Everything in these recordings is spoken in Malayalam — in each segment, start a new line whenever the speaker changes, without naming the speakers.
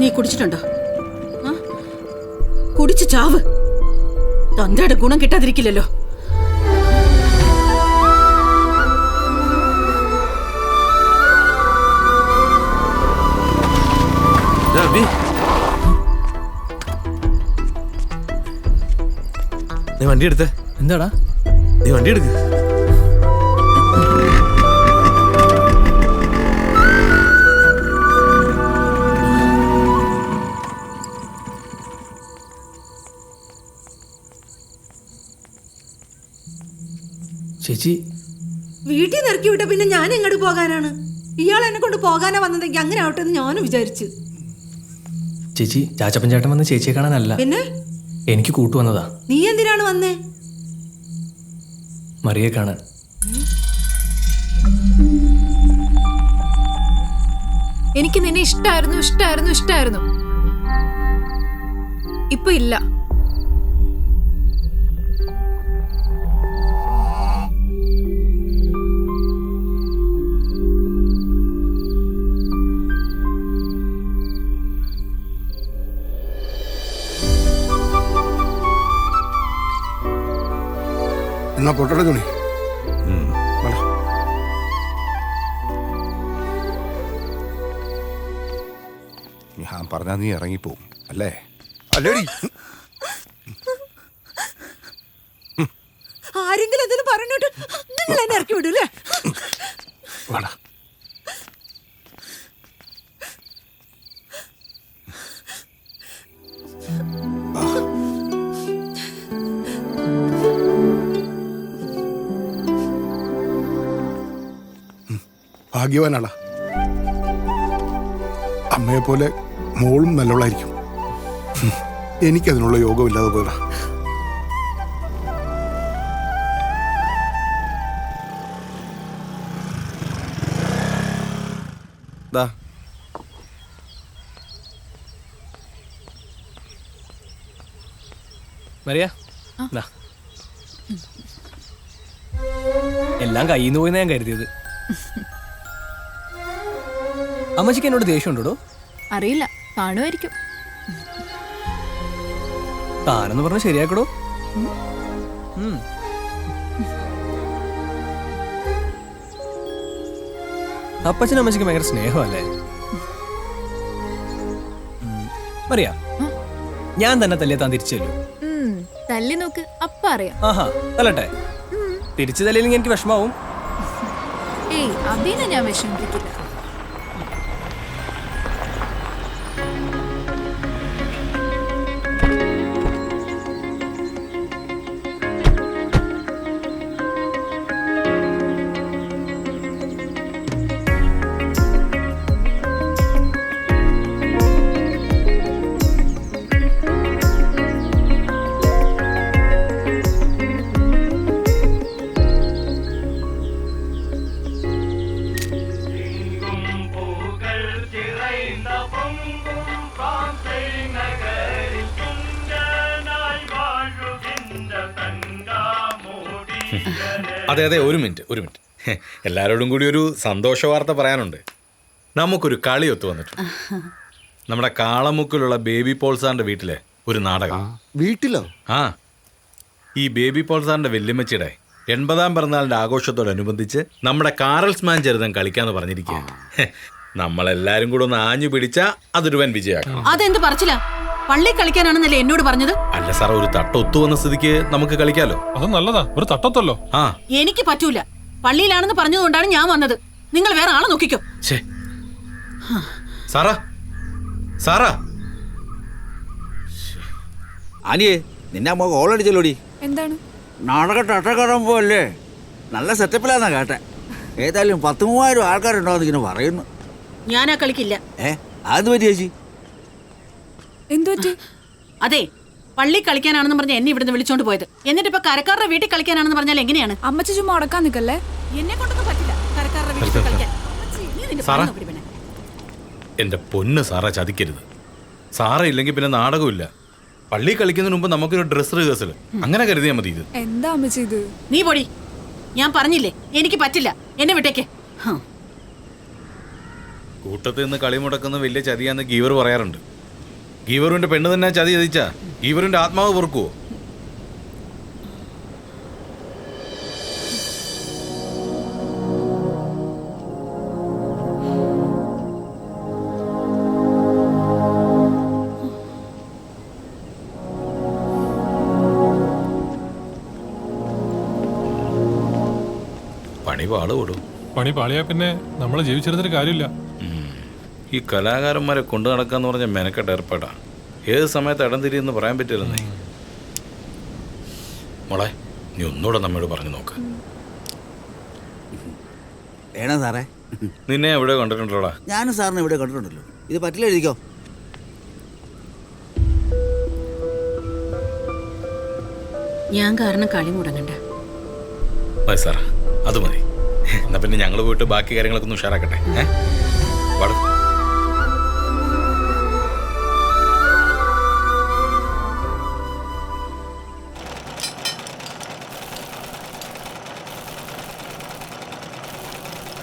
നീ കുടിച്ചിട്ടുണ്ടോ? ആ? കുടിച്ച് ചാവ്. തന്തയുടെ ഗുണം കിട്ടാതിരിക്കില്ലല്ലോ.
നീ വണ്ടി എടുത്തേ.
എന്താടാ?
നീ വണ്ടി എടുക്ക്.
ചേച്ചി.
വീട്ടിൽ നിന്ന് ഇറക്കി വിട്ട പിന്നെ ഞാൻ എങ്ങോട്ട് പോകാനാണ്? ഇയാൾ എന്നെ കൊണ്ട് പോകാനാ വന്നതെങ്കിൽ അങ്ങനെ ആവട്ടെ എന്ന് ഞാനും വിചാരിച്ചു.
ചേച്ചി ചാച്ചപ്പൻ ചേട്ടൻ വന്ന് ചേച്ചിയെ കാണാനല്ല.
പിന്നെ?
എനിക്ക് കൂട്ടു വന്നതാ.
നീ എന്തിനാണ് വന്നേ?
മറിയെ കാണാൻ.
എനിക്ക് നിന്നെ ഇഷ്ടായിരുന്നു ഇഷ്ടായിരുന്നു ഇഷ്ടായിരുന്നു. ഇപ്പൊ ഇല്ല.
എന്നാ പൊട്ടട തുണി. ഞാൻ പറഞ്ഞാ നീ ഇറങ്ങിപ്പോവും അല്ലേ? അല്ലേടി.
ആരെങ്കിലും അതിന് പറഞ്ഞോട്ട് നിങ്ങൾ എന്നെ ഇറക്കി വിടൂലേ
വാടാ. ഭാഗ്യവാനാടാ അമ്മയെ പോലെ മോളും നല്ലവളായിരിക്കും. എനിക്കതിനുള്ള യോഗമില്ലാതെ പോയടാ
ദാ.
മറിയ ദാ. എല്ലാം കയ്യിൽ നിന്ന് പോയി ഞാൻ കരുതിയത്. അമ്മച്ചിക്ക് എന്നോട് ദേഷ്യം ഉണ്ടോ
അറിയില്ല കാണുമായിരിക്കും.
താനെന്ന് പറഞ്ഞ ശരിയാക്കടോ. അപ്പച്ചനും അമ്മച്ചിക്ക് ഭയങ്കര സ്നേഹമല്ലേ. മറിയ ഞാൻ തന്നെ തല്ലിയ താൻ തിരിച്ചല്ലോ
തല്ലി നോക്ക് അപ്പ അറിയാം.
ആഹാ തല്ലട്ടെ. തിരിച്ചു തല്ലിയില്ലെങ്കിൽ എനിക്ക് വിഷമാവും
ഏയ് അതിനെ ഞാൻ വിഷമിപ്പിക്കില്ല.
അതെ അതെ ഒരു മിനിറ്റ് ഒരു മിനിറ്റ്. എല്ലാരോടും എല്ലാവരോടും കൂടി ഒരു സന്തോഷ വാർത്ത പറയാനുണ്ട്. നമുക്കൊരു കളി ഒത്തു വന്നിട്ടുണ്ട്. നമ്മുടെ കാളമുക്കിലുള്ള ബേബി പോൾസാറിന്റെ വീട്ടിലെ ഒരു നാടകം.
വീട്ടിലോ?
ആ ഈ ബേബി പോൾസാറിന്റെ വെല്ലുമ്മച്ചിയുടെ എൺപതാം പിറന്നാളിന്റെ ആഘോഷത്തോടനുബന്ധിച്ച് നമ്മുടെ കാറൽസ് മാൻ ചരിതം കളിക്കാന്ന് പറഞ്ഞിരിക്കുക നമ്മളെല്ലാരും കൂടെ ഒന്ന് ആഞ്ഞു പിടിച്ചാ അതൊരുവൻ വിജയാക്കും
അതെന്ത് പറച്ചില്ല പള്ളി കളിക്കാനാണെന്നല്ലേ എന്നോട് പറഞ്ഞത്?
അല്ല സാർ ഒരു തട്ട ഒത്തു വന്ന സ്ഥിതിക്ക് നമുക്ക് കളിക്കാലോ?
അത് നല്ലതാ. ഒരു തട്ടത്തല്ലോ.
ആ.
എനിക്ക് പറ്റൂല. പള്ളിയിലാണെന്ന് പറഞ്ഞതുകൊണ്ടാണ് ഞാൻ വന്നത്. നിങ്ങൾ വേറെ ആളെ നോക്കിക്കോ.
ഛേ. സാറാ. സാറാ.
ആനിയേ നിന്നെ അമ്മ കോളടിച്ചല്ലോടി
എന്താണ്?
നാടക ടട്ടക്കടം പോലെ നല്ല സെറ്റപ്പിലാന്നാ കേട്ടെ. ഏതായാലും പത്ത് മൂവായിരം ആൾക്കാരുണ്ടോ ഇങ്ങനെ പറയുന്നു.
ഞാൻ ആ കളിക്കില്ല.
ഏ? അത് പറ്റി ചേച്ചി?
എന്തുപറ്റി?
അതെ പള്ളി കളിക്കാനാണെന്ന് പറഞ്ഞ എന്നെ ഇവിടുന്ന് വിളിച്ചോണ്ട് പോയത്. എന്നിട്ട് ഇപ്പൊ കരക്കാരുടെ വീട്ടിൽ കളിക്കാനാണെന്ന് പറഞ്ഞാൽ എങ്ങനെയാണ്?
അമ്മച്ചി ചുമ്മാ ഉടക്കാൻ നിക്കല്ലേ?
എന്നെ കൊണ്ടൊന്നും പറ്റില്ല. കരക്കാരുടെ വീട്ടിൽ കളിക്കാൻ. നീ നിന്റെ
സാറാ.
പണി നോക്ക്
പൊന്ന് സാറ ചതിക്കരുത്. സാറ ഇല്ലെങ്കിൽ പിന്നെ നാടകമില്ല. പള്ളി കളിക്കുന്നതിന് മുമ്പ് നമുക്കൊരു ഡ്രസ് റിഹേഴ്സൽ അങ്ങനെ കരുതിയാൽ മതി ഇത്.
എന്താ അമ്മച്ചി ഇത്?
നീ പൊടി. ഞാൻ പറഞ്ഞില്ലേ എനിക്ക് പറ്റില്ല. എന്നെ വിട്ടേക്ക്. ഹ്.
കൂട്ടത്തിൽ നിന്ന് കളി മുടക്കുന്ന വലിയ ചതിയാന്ന് ഗീവർ പറയാറുണ്ട്. ഗീവറുവിന്റെ പെണ്ണ് തന്നെ ചതി ചതിച്ചാ. ഗീവറിന്റെ ആത്മാവ് പൊറുക്കുവോ പണി പാളുകൂടും.
പണി പാളിയാ പിന്നെ നമ്മൾ ജീവിച്ചിരുന്നിട്ട് കാര്യമില്ല.
ഈ കലാകാരന്മാരെ കൊണ്ടു നടക്കാന്ന് പറഞ്ഞ മെനക്കെട്ട ഏർപ്പാടാ ഏത് സമയത്ത് ഇടം തിരിയെന്ന് പറയാൻ പറ്റില്ലെന്നേ മോളെ നീ ഒന്നുകൂടെ നമ്മോട് പറഞ്ഞു നോക്ക്.
വേണോ സാറേ.
നിന്നെ എവിടെ കണ്ടിട്ടുണ്ടോ
ഞാനും സാറിനെ ഇവിടെ കണ്ടിട്ടുണ്ടല്ലോ. ഇത് പറ്റില്ല എഴുതിക്കോ.
ഞാൻ കാരണം കളി മുടങ്ങണ്ട.
മതി സാറാ അത് മതി. എന്നാ പിന്നെ ഞങ്ങൾ പോയിട്ട് ബാക്കി കാര്യങ്ങളൊക്കെ ഒന്ന് ഉഷാറാക്കട്ടെ. ഏ?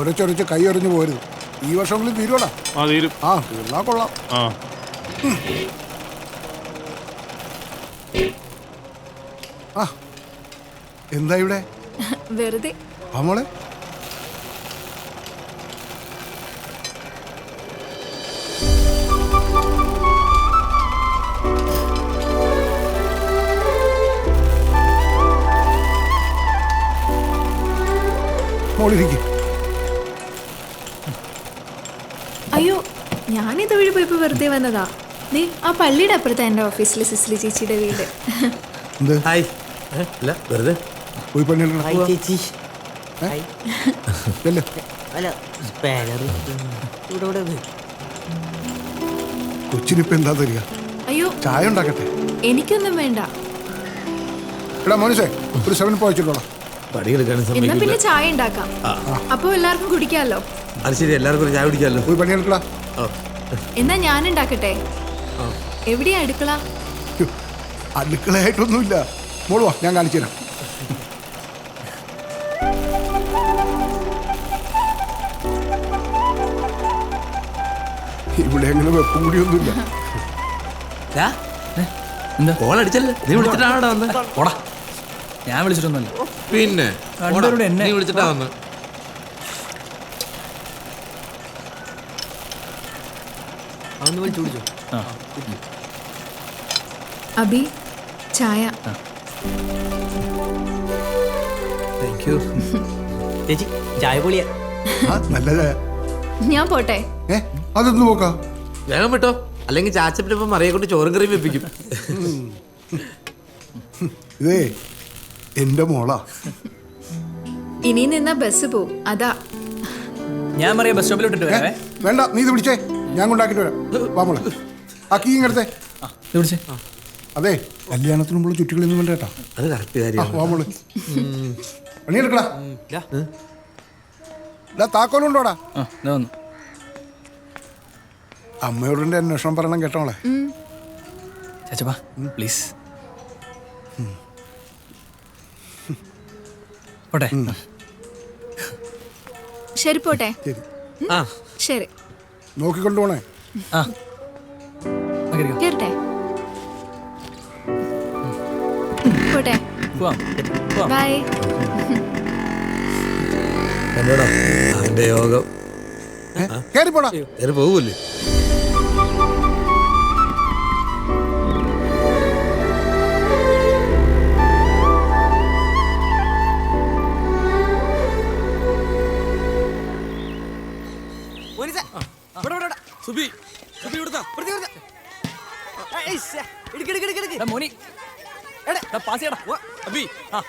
ഒരച്ചൊരച്ച് കൈ എറിഞ്ഞു പോരുത്. ഈ വർഷമെങ്കിലും തീരുവടാ?
ആ തീരും.
ആ തീർന്നാ കൊള്ളാം.
ആ.
ആ എന്താ ഇവിടെ?
വെറുതെ.
ആ മോളെ. മോളിരിക്കും.
ഞാൻ തൊഴിൽ പോയപ്പോ വെറുതെ വന്നതാ. നീ ആ പള്ളിയുടെ അപ്പുറത്താ എന്റെ ഓഫീസിലെ സിസ്ലി ചേച്ചിയുടെ വീട്.
എന്ത്?
ഹായ്. അല്ല വെറുതെ?
പോയി പണിയെടുക്കണം
ഹായ് ചേച്ചി.
ചെല്ല്.
അല്ല സ്പാനർ. ഇവിടെ ഇവിടെ വേ.
കൊച്ചിനിപ്പോ എന്താ തരിക?
അയ്യോ.
ചായ ഉണ്ടാക്കട്ടെ?
എനിക്കൊന്നും വേണ്ട.
എടാ മോനിസേ ഒരു സെവൻ പോയിച്ചിട്ടോളാം
പണിയെടുക്കാനും
എന്നാ
സമ്മതിക്കില്ല.
പിന്നെ ചായ ഉണ്ടാക്കാം. അപ്പൊ എല്ലാവർക്കും കുടിക്കാമല്ലോ.
അത് ശരി എല്ലാവർക്കും ഒരു ചായ കുടിക്കാമല്ലോ.
പോയി പണിയെടുക്കടാ
ഓ.
എന്നാ ഞാൻ ഉണ്ടാക്കട്ടെ എവിടെയാ അടുക്കള?
അടുക്കളയായിട്ടൊന്നുമില്ല. മോളുവാ ഞാൻ കാണിച്ചു തരാം. ഇവിടെ അങ്ങനെ വെപ്പും കൂടിയൊന്നുമില്ല.
എന്താ?
കോളടിച്ചല്ലേ നീ വിളിച്ചിട്ടാണ് വന്നത്
പോടാ. ഞാൻ വിളിച്ചിട്ടൊന്നുമല്ല.
പിന്നെ? വിളിച്ചിട്ടാ വന്ന്.
വിളിച്ചു
അബി ചായ.
താങ്ക് യു
ചേച്ചി ചായ പൊളിയാ.
ഞാൻ പോട്ടെ.
ഏ അതൊന്ന് നോക്കാം.
വേഗം വിട്ടോ. അല്ലെങ്കിൽ ചാച്ചപ്പിന്റെ ഇപ്പം മറിയെ കൊണ്ട് ചോറും കറിയും വെപ്പിക്കും.
ഇതേ എന്റെ മോളാ.
ഇനി നിന്ന ബസ് പോവും. അതാ.
ഞാൻ മറിയ ബസ് സ്റ്റോപ്പിൽ ഇട്ടിട്ട് വരാവേ.
വേണ്ട നീ ഇത് വിളിച്ചേ ഞാൻ കൊണ്ടാക്കിട്ട് വരാം. വാ മോളെ. ആ കീ ഇങ്ങടുത്തെ
ആ
അതെ കല്യാണത്തിന് മുമ്പ് ചുറ്റിക്കളിയൊന്നും വേണ്ട കേട്ടോ
അത് കറക്റ്റ്
കാര്യം
കാര്യമാണ്.
വാ മോൾ. പണിയെടുക്കടാ താക്കോലുണ്ടോടാ
ആ ഇതാ വന്നു.
അമ്മയോട് എന്റെ അന്വേഷണം പറയണം കേട്ടോളെ
ചാച്ചപ്പാ പ്ലീസ് പോട്ടെ.
ശരി പോട്ടെ.
ശരി.
ആ.
ശരി.
നോക്കിക്കൊണ്ട് പോണേ.
ആ. കേറിക്കോ.
പോട്ടെ.
പോവാം. പോവാം.
ബൈ.
എന്നോടാ? അവന്റെ യോഗം.
കയറി പോടാ.
കയറി പോകൂല്ലേ സുബി സുബി ഇവിടുത്തെ
മോനി. എടാ പാസ് ചെയ്യടാ.
അബി.
ആ.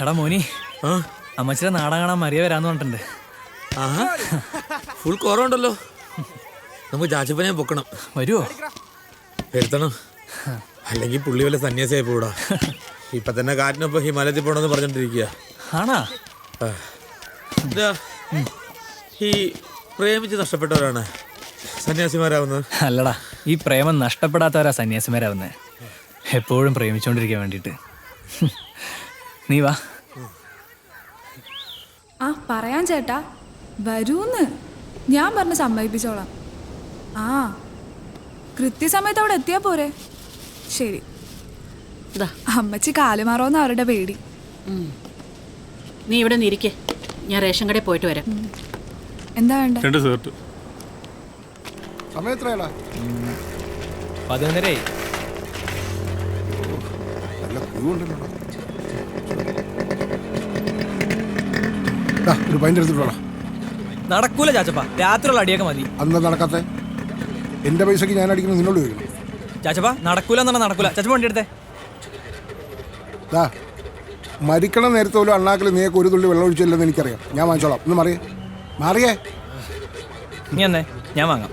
എടാ മോനി.
ആ?
അമ്മച്ചിയുടെ നാടൻ കാണാൻ മറിയ വരാന്ന് പറഞ്ഞിട്ടുണ്ട്.
ഫുൾ കുറവുണ്ടല്ലോ നമുക്ക് ചാച്ചപ്പനെ പൊക്കണം.
വരുവോ?
വരുത്തണം. അല്ലെങ്കിൽ പുള്ളി വല്ല സന്യാസിയായി പോടാ ഇപ്പൊ തന്നെ കാറ്റിനൊപ്പം ഹിമാലയത്തിൽ പോണെന്ന് പറഞ്ഞോണ്ടിരിക്കുക
ആണാ
ഈ പ്രേമിച്ച് നഷ്ടപ്പെട്ടവരാണ് സന്യാസിമാരാവുന്നത്.
അല്ലടാ ഈ പ്രേമം നഷ്ടപ്പെടാത്തവരാ സന്യാസിമാരാവുന്നേ. എപ്പോഴും പ്രേമിച്ചുകൊണ്ടിരിക്കാൻ വേണ്ടിട്ട്. നീ വാ.
ആ പറയാൻ ചേട്ടാ.
വരൂന്ന്. ഞാൻ പറഞ്ഞ് സമ്മതിപ്പിച്ചോളാം. ആ കൃത്യസമയത്ത് അവിടെ എത്തിയാ പോരെ. ശരി.
ദാ.
അമ്മച്ചി കാലുമാറോന്ന് അവരുടെ പേടി.
നീ ഇവിടെ നിന്ന് ഇരിക്കേ. ഞാൻ റേഷൻ കടയിൽ പോയിട്ട് വരാം.
എന്താ വേണ്ട?
രണ്ട് സേർട്ട്
സമയം എത്രയാടാ?
പതിനൊന്നരേ
നല്ല ക്യൂ ഉണ്ടല്ലോ ദാ, ഒരു പൈന്റ് എടുത്തിട്ടോടാ
നടക്കൂല ചാച്ചപ്പ. രാത്രിയുള്ള അടിയൊക്കെ മതി.
അന്ന് നടക്കാത്ത? എന്റെ പൈസക്ക് ഞാൻ അടിക്കുന്നത് നിന്നോട് ചോദിക്കണം
ചാച്ചപ്പ നടക്കൂല എന്നാ നടക്കൂല. ചാച്ചപ്പ വണ്ടി എടുത്തേ.
ദാ മരിക്കണ നേരത്തെ പോലും അണ്ണാക്കിൽ നീക്ക് ഒരു തുള്ളി വെള്ളം ഒഴിച്ചില്ലെന്ന് എനിക്കറിയാം. ഞാൻ വാങ്ങിച്ചോളാം. ഒന്ന് മാറിയേ. മാറിയേ.
നീ എന്നേ ഞാൻ വാങ്ങാം.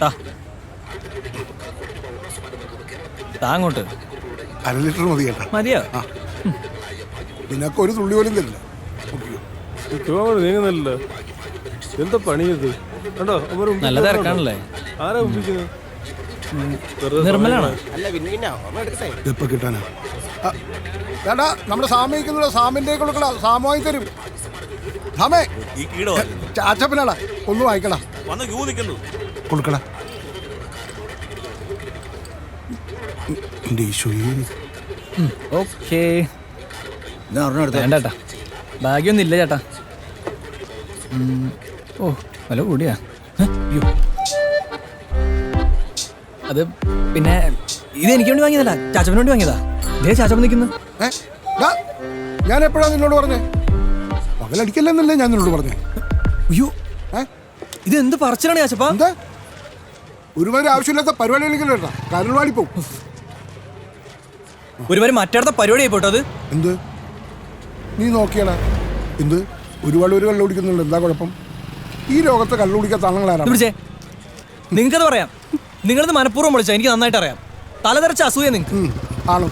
താ താ അങ്ങോട്ട്.
അര ലിറ്റർ മതി കേട്ടോ.
മതിയോ?
നിനക്ക് ഒരു തുള്ളി പോലും തരില്ല.
നീങ്ങുന്നില്ലല്ലോ എന്താ പണിയത് കണ്ടോ? അവർ
നല്ല തിരക്കാണല്ലേ?
ആരാ ഒപ്പിക്കുന്നത്
നിർമ്മലാണോ.
ഇപ്പൊ കിട്ടാനാ? ആ, വേണ്ടാ നമ്മുടെ സാമയിക്കുന്നുള്ള സാമിന്റെ സാമ വാങ്ങി തരും സാമേ ചാച്ചപ്പനാടാ ഒന്ന് വായിക്കടാ കൊടുക്കടാ. എന്റെ ഈശോയെ
ഓക്കേ.
എന്നാ ഒരെണ്ണം എടുത്തോ.
വേണ്ട ചേട്ടാ ഭാഗ്യമൊന്നും ഇല്ല ചേട്ടാ. ഉം. ഓ വില കൂടിയാ ഹെ, അയ്യോ. അത് പിന്നെ ഇത് എനിക്ക് വേണ്ടി വാങ്ങിയതല്ല. ചാച്ചപ്പന് വേണ്ടി വാങ്ങിയതാ.
ഞാൻ എപ്പോഴാ നിന്നോട് പറഞ്ഞേ? പകലടിക്കല്ലെന്നല്ലേ ഞാൻ നിന്നോട് പറഞ്ഞേ?
അയ്യോ. ഇത് എന്ത് പറച്ചിലാണ് ചാച്ചപ്പ?
എന്താ? ഒരുമാതിരി ആവശ്യമില്ലാത്ത പരിപാടികളെങ്കിലും കേട്ടാ. കരൾവാടി പോകും
ഒരുപാട് മറ്റടുത്ത പരിപാടി ആയിപ്പോട്ടോ അത്?
എന്ത്? നീ നോക്കിയാടാ. എന്ത്? ഒരുപാട് ഒരു കള്ളു കുടിക്കുന്നുണ്ട് എന്താ കുഴപ്പം? ഈ ലോകത്തെ കള്ളു കുടിക്കാത്ത ആണുങ്ങളാരാണ്
പിടിച്ചേ. നിങ്ങൾക്കത് പറയാം. നിങ്ങളത് മനഃപൂർവം വിളിച്ചാ എനിക്ക് നന്നായിട്ട് അറിയാം തലതെറിച്ച അസൂയ നിങ്ങൾക്ക്
ആണ്.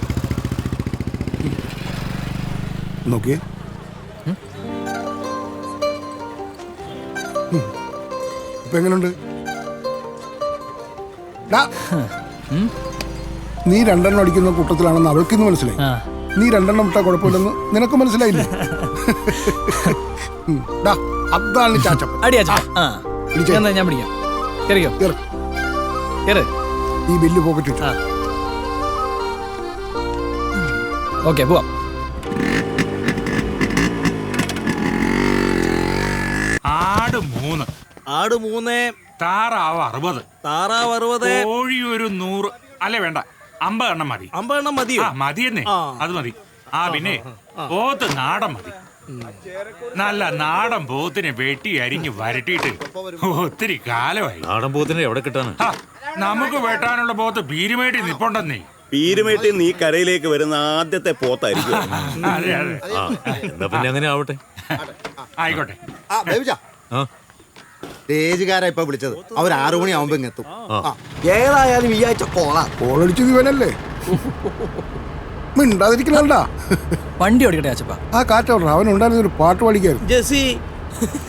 നോക്കിയേ. ഇപ്പൊ എങ്ങനെയുണ്ട് നീ രണ്ടെണ്ണം അടിക്കുന്ന കൂട്ടത്തിലാണെന്ന് അവൾക്ക് ഇന്ന് മനസ്സിലായി നീ രണ്ടെണ്ണം ഇട്ടാ കുഴപ്പമില്ലെന്ന് നിനക്ക് മനസ്സിലായില്ലേ? അതാണ് ചാച്ചപ്പൻ.
ഞാൻ പിടിക്കാം
ഈ ബില്ല് പോക്കറ്റ്
ഓക്കെ പോവാം.
ആട് മൂന്ന്. താറാവ് അറുപത്.
താറാവ് അറുപത്.
കോഴി ഒരു നൂറ്. അല്ലേ വേണ്ട. അമ്പത് എണ്ണം മതി.
അമ്പതെണ്ണം മതിയോ?
മതി മതി
തന്നെ.
അത് മതി. ആ പിന്നെ പോത്ത് നാടൻ മതി. നല്ല നാടൻ പോത്തിനെ വെട്ടി അരിഞ്ഞ് വരട്ടിയിട്ട് ഒത്തിരി കാലമായി.
നാടൻ പോത്തിനെ എവിടെ കിട്ടാണ്
നമുക്ക് വെട്ടാനുള്ള പോത്ത് ഭീരുമേട്ടി നിപ്പുണ്ടെന്നേ.
ഭീരുമേട്ടി നീ കരയിലേക്ക് വരുന്ന ആദ്യത്തെ പോത്തായിരിക്കും.
എന്നാ പിന്നെ അങ്ങനെ ആവട്ടെ
ആയിക്കോട്ടെ
ആ.
സ്റ്റേജുകാരാ ഇപ്പൊ വിളിച്ചത്. അവർ ആറു മണി ആവുമ്പോ എത്തും.
ആ.
ഏതായാലും ഈ ആഴ്ച കോളാ
കോളടിച്ചത് ഇവനല്ലേ
വണ്ടി ഓടിക്കട്ടെ ചാച്ചപ്പ
ആ കാറ്റോടാ അവൻ ഉണ്ടായിരുന്ന ഒരു പാട്ട് പാടിക്കായിരുന്നു.
ജസി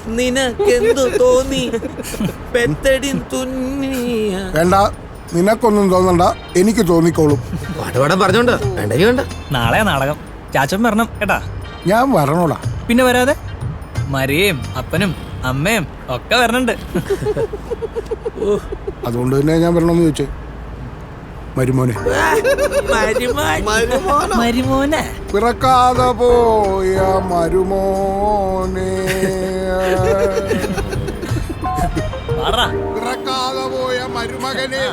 നിനക്കെന്തു തോന്നി? പെത്തടി തുന്നിയ
വേണ്ട നിനക്കൊന്നും തോന്നണ്ട. എനിക്ക് തോന്നിക്കോളും.
പാടുപാടാൻ പറഞ്ഞോണ്ട്. വേണ്ടെങ്കിൽ വേണ്ട.
നാളെ നാടകം. ചാച്ചൻ വരണം കേട്ടാ?
ഞാൻ വരണോടാ.
പിന്നെ വരാതെ? മരിയേം അപ്പനും അമ്മയും ഒക്കെ വരണുണ്ട്.
അതുകൊണ്ട് തന്നെ ഞാൻ വരണമെന്ന് ചോദിച്ചേ. മരുമോനെ.
മരുമോനെ.
പിറക്കാതെ പോയ മരുമോനെ.
പാടാ
പിറക്കാതെ പോയ മരുമകനെ.